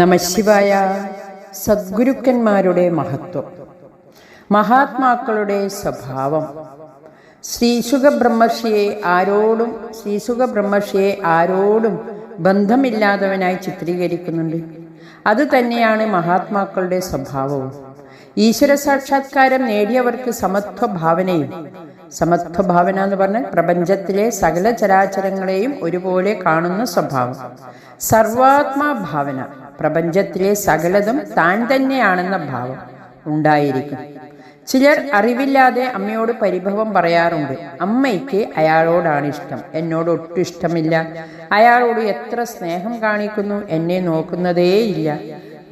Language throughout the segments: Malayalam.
നമശിവായ സദ്ഗുരുക്കന്മാരുടെ മഹത്വം. മഹാത്മാക്കളുടെ സ്വഭാവം. ശ്രീശുഖ ബ്രഹ്മർഷിയെ ആരോടും ശ്രീശുഖ ബ്രഹ്മർഷിയെ ആരോടും ബന്ധമില്ലാത്തവനായി ചിത്രീകരിക്കുന്നുണ്ട്. അത് തന്നെയാണ് മഹാത്മാക്കളുടെ സ്വഭാവവും. ഈശ്വര സാക്ഷാത്കാരം നേടിയവർക്ക് സമത്വ ഭാവനയും സമത്വ ഭാവന എന്ന് പറഞ്ഞാൽ പ്രപഞ്ചത്തിലെ സകല ചരാചരങ്ങളെയും ഒരുപോലെ കാണുന്ന സ്വഭാവം. സർവാത്മാ ഭാവന പ്രപഞ്ചത്തിലെ സകലതും താൻ തന്നെയാണെന്ന ഭാവം ഉണ്ടായിരിക്കും. ചിലർ അറിവില്ലാതെ അമ്മയോട് പരിഭവം പറയാറുണ്ട്. അമ്മയ്ക്ക് അയാളോടാണ് ഇഷ്ടം എന്നോട് ഒട്ടും ഇഷ്ടമില്ല അയാളോട് എത്ര സ്നേഹം കാണിക്കുന്നു എന്നെ നോക്കുന്നതേയില്ല.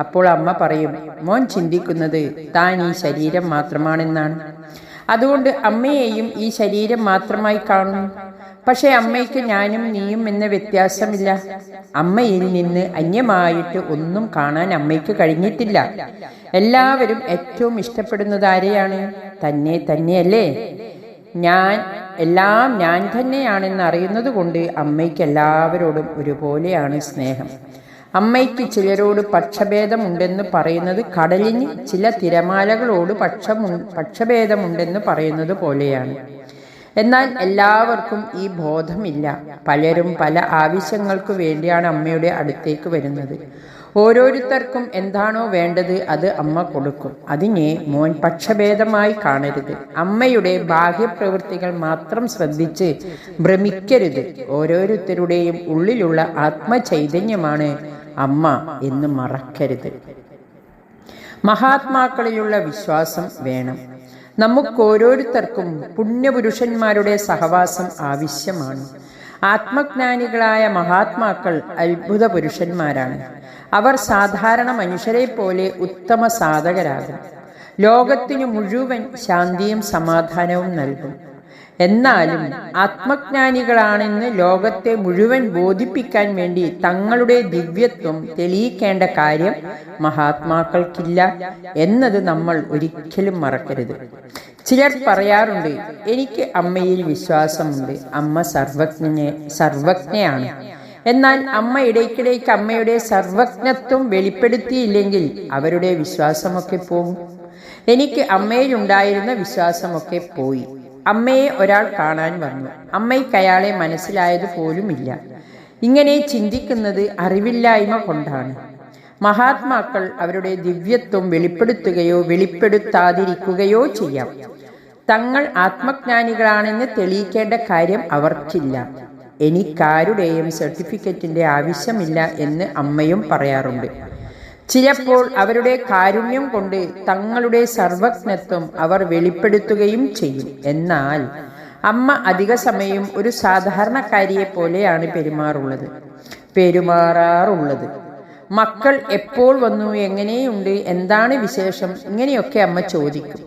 അപ്പോൾ അമ്മ പറയും മോൻ ചിന്തിക്കുന്നത് താൻ ഈ ശരീരം മാത്രമാണെന്നാണ്. അതുകൊണ്ട് അമ്മയെയും ഈ ശരീരം മാത്രമായി കാണുന്നു പക്ഷെ അമ്മയ്ക്ക് ഞാനും നീയും എന്ന വ്യത്യാസമില്ല. അമ്മയിൽ നിന്ന് അന്യമായിട്ട് ഒന്നും കാണാൻ അമ്മയ്ക്ക് കഴിഞ്ഞിട്ടില്ല. എല്ലാവരും ഏറ്റവും ഇഷ്ടപ്പെടുന്നത് ആരെയാണ്? തന്നെ തന്നെയല്ലേ? ഞാൻ എല്ലാം ഞാൻ തന്നെയാണെന്ന് അറിയുന്നത് കൊണ്ട് അമ്മയ്ക്ക് എല്ലാവരോടും ഒരുപോലെയാണ് സ്നേഹം. അമ്മയ്ക്ക് ചിലരോട് പക്ഷഭേദമുണ്ടെന്ന് പറയുന്നത് കടലിന് ചില തിരമാലകളോട് പക്ഷമു പക്ഷഭേദമുണ്ടെന്ന് പറയുന്നത് പോലെയാണ്. എന്നാൽ എല്ലാവർക്കും ഈ ബോധമില്ല. പലരും പല ആവശ്യങ്ങൾക്ക് വേണ്ടിയാണ് അമ്മയുടെ അടുത്തേക്ക് വരുന്നത്. ഓരോരുത്തർക്കും എന്താണോ വേണ്ടത് അത് അമ്മ കൊടുക്കും. അതിനെ മോൻ പക്ഷഭേദമായി കാണരുത്. അമ്മയുടെ ബാഹ്യപ്രവൃത്തികൾ മാത്രം ശ്രദ്ധിച്ച് ഭ്രമിക്കരുത്. ഓരോരുത്തരുടെയും ഉള്ളിലുള്ള ആത്മചൈതന്യമാണ് അമ്മ എന്ന് മറക്കരുത്. മഹാത്മാക്കളിലുള്ള വിശ്വാസം വേണം. നമുക്കോരോരുത്തർക്കും പുണ്യപുരുഷന്മാരുടെ സഹവാസം ആവശ്യമാണ്. ആത്മജ്ഞാനികളായ മഹാത്മാക്കൾ അത്ഭുത പുരുഷന്മാരാണ് അവർ സാധാരണ മനുഷ്യരെ പോലെ ഉത്തമ സാധകരാകും. ലോകത്തിനു മുഴുവൻ ശാന്തിയും സമാധാനവും നൽകും. എന്നാലും ആത്മജ്ഞാനികളാണെന്ന് ലോകത്തെ മുഴുവൻ ബോധിപ്പിക്കാൻ വേണ്ടി തങ്ങളുടെ ദിവ്യത്വം തെളിയിക്കേണ്ട കാര്യം മഹാത്മാക്കൾക്കില്ല എന്നത് നമ്മൾ ഒരിക്കലും മറക്കരുത്. ചിലർ പറയാറുണ്ട് എനിക്ക് അമ്മയിൽ വിശ്വാസമുണ്ട്. അമ്മ സർവജ്ഞനെ സർവജ്ഞയാണ്. എന്നാൽ അമ്മ ഇടയ്ക്കിടയ്ക്ക് അമ്മയുടെ സർവജ്ഞത്വം വെളിപ്പെടുത്തിയില്ലെങ്കിൽ അവരുടെ വിശ്വാസമൊക്കെ പോകും. എനിക്ക് അമ്മയിലുണ്ടായിരുന്ന വിശ്വാസമൊക്കെ പോയി. അമ്മയെ ഒരാൾ കാണാൻ വന്നു. അമ്മയ്ക്ക് അയാളെ മനസ്സിലായത് പോലുമില്ല. ഇങ്ങനെ ചിന്തിക്കുന്നത് അറിവില്ലായ്മ കൊണ്ടാണ്. മഹാത്മാക്കൾ അവരുടെ ദിവ്യത്വം വെളിപ്പെടുത്തുകയോ വെളിപ്പെടുത്താതിരിക്കുകയോ ചെയ്യാം. തങ്ങൾ ആത്മജ്ഞാനികളാണെന്ന് തെളിയിക്കേണ്ട കാര്യം അവർക്കില്ല. എനിക്കാരുടെയും സർട്ടിഫിക്കറ്റിന്റെ ആവശ്യമില്ല എന്ന് അമ്മയും പറയാറുണ്ട്. ചിലപ്പോൾ അവരുടെ കാരുണ്യം കൊണ്ട് തങ്ങളുടെ സർവജ്ഞത്വം അവർ വെളിപ്പെടുത്തുകയും ചെയ്യും. എന്നാൽ അമ്മ അധിക സമയം ഒരു സാധാരണക്കാരിയെ പോലെയാണ് പെരുമാറുള്ളത് പെരുമാറാറുള്ളത്. മക്കൾ എപ്പോൾ വന്നു എങ്ങനെയുണ്ട് എന്താണ് വിശേഷം ഇങ്ങനെയൊക്കെ അമ്മ ചോദിക്കും.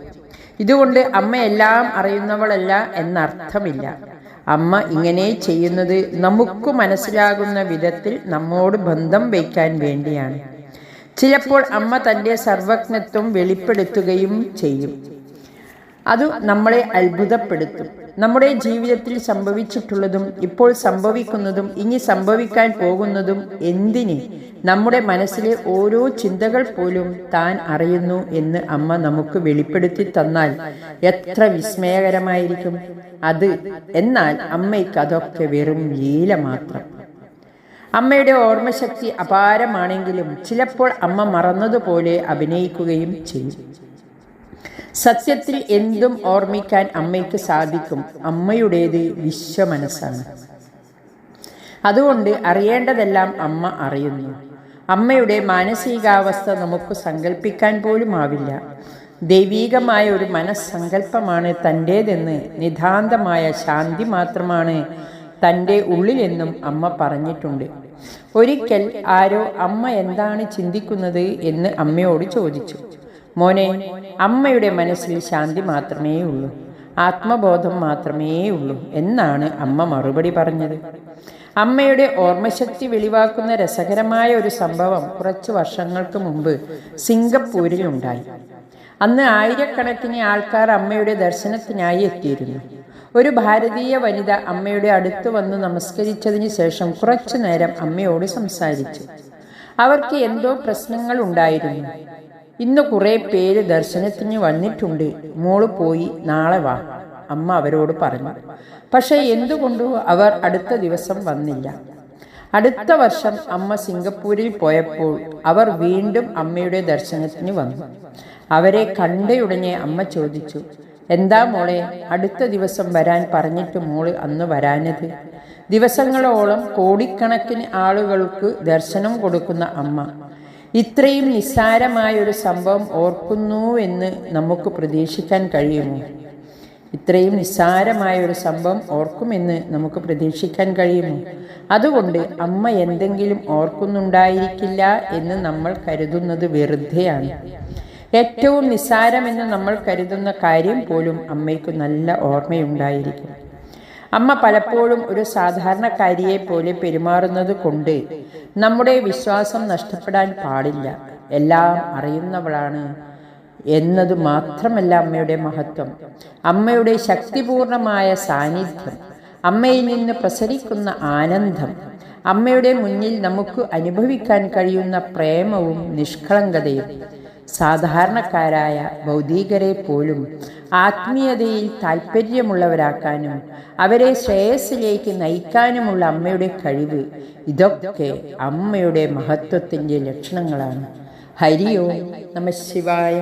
ഇതുകൊണ്ട് അമ്മ എല്ലാം അറിയുന്നവളല്ല എന്നർത്ഥമില്ല. അമ്മ ഇങ്ങനെ ചെയ്യുന്നത് നമുക്ക് മനസ്സിലാകുന്ന വിധത്തിൽ നമ്മോട് ബന്ധം വയ്ക്കാൻ വേണ്ടിയാണ്. ചിലപ്പോൾ അമ്മ തന്റെ സർവജ്ഞത്വം വെളിപ്പെടുത്തുകയും ചെയ്യും. അത് നമ്മളെ അത്ഭുതപ്പെടുത്തും. നമ്മുടെ ജീവിതത്തിൽ സംഭവിച്ചിട്ടുള്ളതും ഇപ്പോൾ സംഭവിക്കുന്നതും ഇനി സംഭവിക്കാൻ പോകുന്നതും എന്തിന് നമ്മുടെ മനസ്സിലെ ഓരോ ചിന്തകൾ പോലും താൻ അറിയുന്നു എന്ന് അമ്മ നമുക്ക് വെളിപ്പെടുത്തി തന്നാൽ എത്ര വിസ്മയകരമായിരിക്കും. അത് എന്നാൽ അമ്മയ്ക്ക് അതൊക്കെ വെറും ലീല മാത്രം. അമ്മയുടെ ഓർമ്മശക്തി അപാരമാണെങ്കിലും ചിലപ്പോൾ അമ്മ മറന്നതുപോലെ അഭിനയിക്കുകയും ചെയ്യും. സത്യത്തിൽ എന്തും ഓർമ്മിക്കാൻ അമ്മയ്ക്ക് സാധിക്കും. അമ്മയുടേത് വിശ്വമനസ്സാണ്. അതുകൊണ്ട് അറിയേണ്ടതെല്ലാം അമ്മ അറിയുന്നു. അമ്മയുടെ മാനസികാവസ്ഥ നമുക്ക് സങ്കല്പിക്കാൻ പോലും ആവില്ല. ദൈവീകമായ ഒരു മനസ്സങ്കല്പമാണ് തന്റേതെന്ന് നിതാന്തമായ ശാന്തി മാത്രമാണ് തന്റെ ഉള്ളിലെന്നും അമ്മ പറഞ്ഞിട്ടുണ്ട്. ഒരിക്കൽ ആരോ അമ്മ എന്താണ് ചിന്തിക്കുന്നത് എന്ന് അമ്മയോട് ചോദിച്ചു. മോനെ അമ്മയുടെ മനസ്സിൽ ശാന്തി മാത്രമേ ഉള്ളൂ. ആത്മബോധം മാത്രമേ ഉള്ളൂ എന്നാണ് അമ്മ മറുപടി പറഞ്ഞത്. അമ്മയുടെ ഓർമ്മശക്തി വെളിവാക്കുന്ന രസകരമായ ഒരു സംഭവം കുറച്ച് വർഷങ്ങൾക്ക് മുമ്പ് സിംഗപ്പൂരിൽ ഉണ്ടായി അന്ന് ആയിരക്കണക്കിന് ആൾക്കാർ അമ്മയുടെ ദർശനത്തിനായി എത്തിയിരുന്നു. ഒരു ഭാരതീയ വനിത അമ്മയുടെ അടുത്ത് വന്ന് നമസ്കരിച്ചതിന് ശേഷം കുറച്ചു നേരം അമ്മയോട് സംസാരിച്ചു. അവർക്ക് എന്തോ പ്രശ്നങ്ങൾ ഉണ്ടായിരുന്നു. ഇന്ന് കുറെ പേര് ദർശനത്തിന് വന്നിട്ടുണ്ട്. മോൾ പോയി നാളെ വാ അമ്മ അവരോട് പറഞ്ഞു. പക്ഷേ എന്തുകൊണ്ടോ അവർ അടുത്ത ദിവസം വന്നില്ല? അടുത്ത വർഷം അമ്മ സിംഗപ്പൂരിൽ പോയപ്പോൾ അവർ വീണ്ടും അമ്മയുടെ ദർശനത്തിന് വന്നു. അവരെ കണ്ടയുടനെ അമ്മ ചോദിച്ചു എന്താ മോളെ അടുത്ത ദിവസം വരാൻ പറഞ്ഞിട്ട് മോൾ അന്ന് വരാനത് ദിവസങ്ങളോളം കോടിക്കണക്കിന് ആളുകൾക്ക് ദർശനം കൊടുക്കുന്ന അമ്മ. ഇത്രയും നിസ്സാരമായ ഒരു സംഭവം ഓർക്കുന്നു എന്ന് നമുക്ക് പ്രതീക്ഷിക്കാൻ കഴിയുമോ? ഇത്രയും നിസ്സാരമായ ഒരു സംഭവം ഓർക്കുമെന്ന് നമുക്ക് പ്രതീക്ഷിക്കാൻ കഴിയുമോ? അതുകൊണ്ട് അമ്മ എന്തെങ്കിലും ഓർക്കുന്നുണ്ടായിരിക്കില്ല എന്ന് നമ്മൾ കരുതുന്നത് വെറുതെയാണ്. ഏറ്റവും നിസ്സാരമെന്ന് നമ്മൾ കരുതുന്ന കാര്യം പോലും അമ്മയ്ക്ക് നല്ല ഓർമ്മയുണ്ടായിരിക്കും. അമ്മ പലപ്പോഴും ഒരു സാധാരണക്കാരിയെ പോലെ പെരുമാറുന്നത് കൊണ്ട് നമ്മുടെ വിശ്വാസം നഷ്ടപ്പെടാൻ പാടില്ല. എല്ലാം അറിയുന്നവളാണ് എന്നത് മാത്രമല്ല അമ്മയുടെ മഹത്വം. അമ്മയുടെ ശക്തിപൂർണമായ സാന്നിധ്യം അമ്മയിൽ നിന്ന് പ്രസരിക്കുന്ന ആനന്ദം അമ്മയുടെ മുന്നിൽ നമുക്ക് അനുഭവിക്കാൻ കഴിയുന്ന പ്രേമവും നിഷ്കളങ്കതയും സാധാരണക്കാരായ ഭൗതികരെ പോലും ആത്മീയതയിൽ താല്പര്യമുള്ളവരാക്കാനും അവരെ ശ്രേയസ്സിലേക്ക് നയിക്കാനുമുള്ള അമ്മയുടെ കഴിവ് ഇതൊക്കെ അമ്മയുടെ മഹത്വത്തിന്റെ ലക്ഷണങ്ങളാണ്. ഹരിയോ നമ ശിവായ.